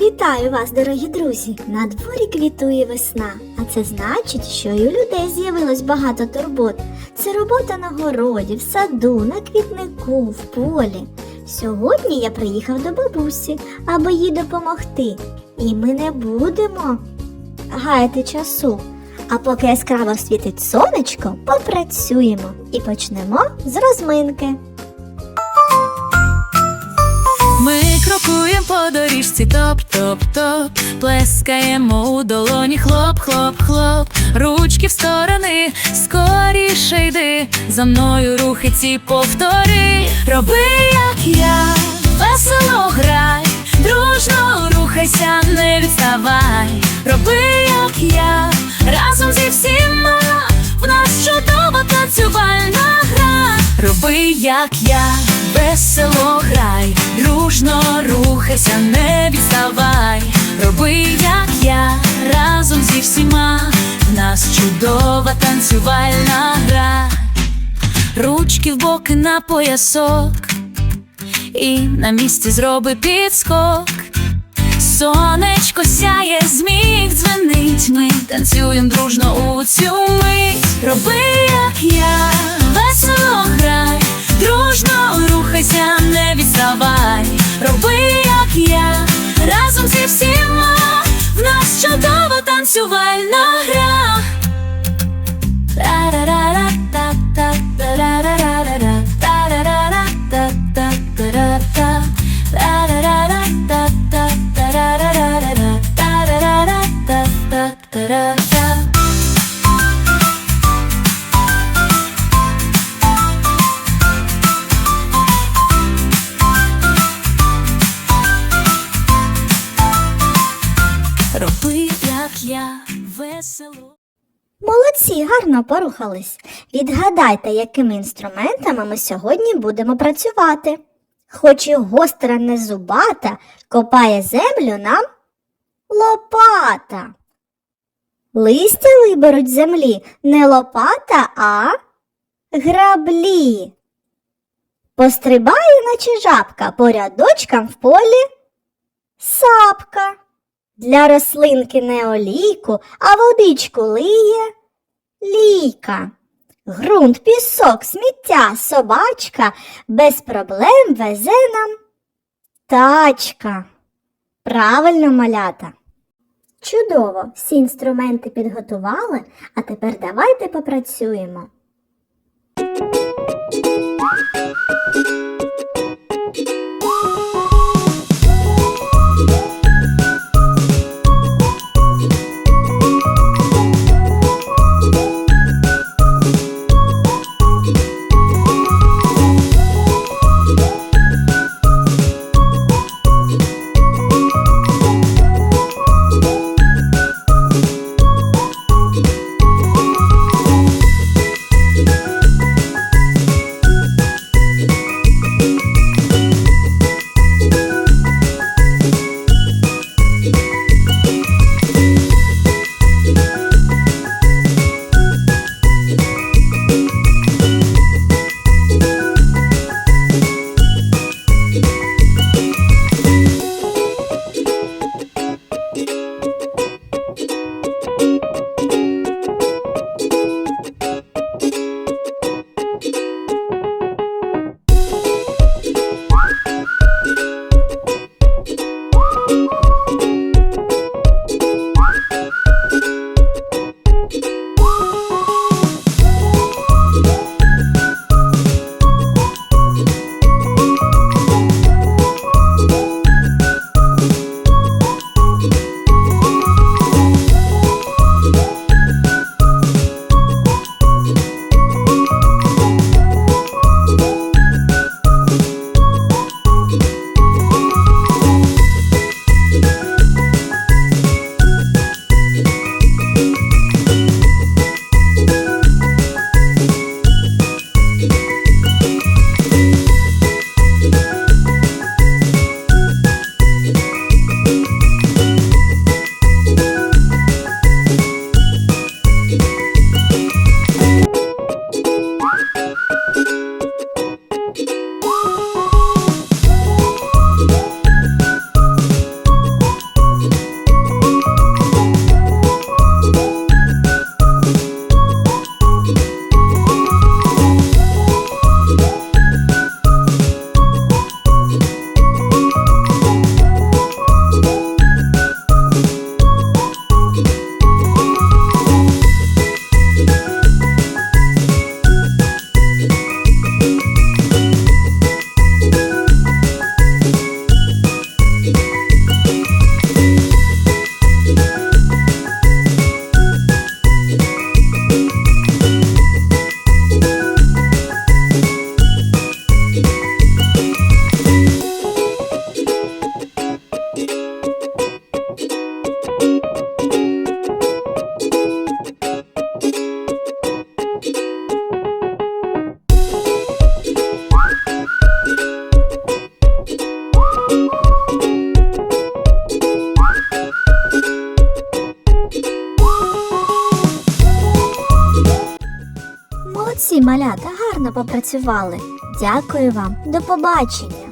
Вітаю вас, дорогі друзі! На дворі квітує весна, а це значить, що і у людей з'явилось багато турбот. Це робота на городі, в саду, на квітнику, в полі. Сьогодні я приїхав до бабусі, аби їй допомогти. І ми не будемо гаяти часу. А поки яскраво світить сонечко, попрацюємо і почнемо з розминки. Ми крокуємо по доріжці, топ-топ-топ, плескаємо у долоні, хлоп-хлоп-хлоп, ручки в сторони, скоріше йди, за мною рухи ці повтори. Роби, як я, весело грай, дружно рухайся, не відставай. Роби, як я, разом зі всіма, в нас чудова танцювальна гра. Роби, як я, весело грай, дружно рухайся, не відставай. Роби, як я, разом зі всіма, в нас чудова танцювальна гра. Ручки в боки на поясок, і на місці зроби підскок. Сонечко сяє, зміг дзвенить, ми танцюємо дружно у цю мить. Роби, танцювальна гра. Молодці, гарно порухались. Відгадайте, якими інструментами ми сьогодні будемо працювати. Хоч і гостра не зубата, копає землю нам лопата. Листя виберуть землі не лопата, а граблі. Пострибає, наче жабка, по рядочкам в полі сапка. Для рослинки не олійку, а водичку лиє лійка. Грунт, пісок, сміття, собачка без проблем везе нам тачка. Правильно малята. Чудово, всі інструменти підготували, а тепер давайте попрацюємо. Молодці, малята, гарно попрацювали. Дякую вам, до побачення.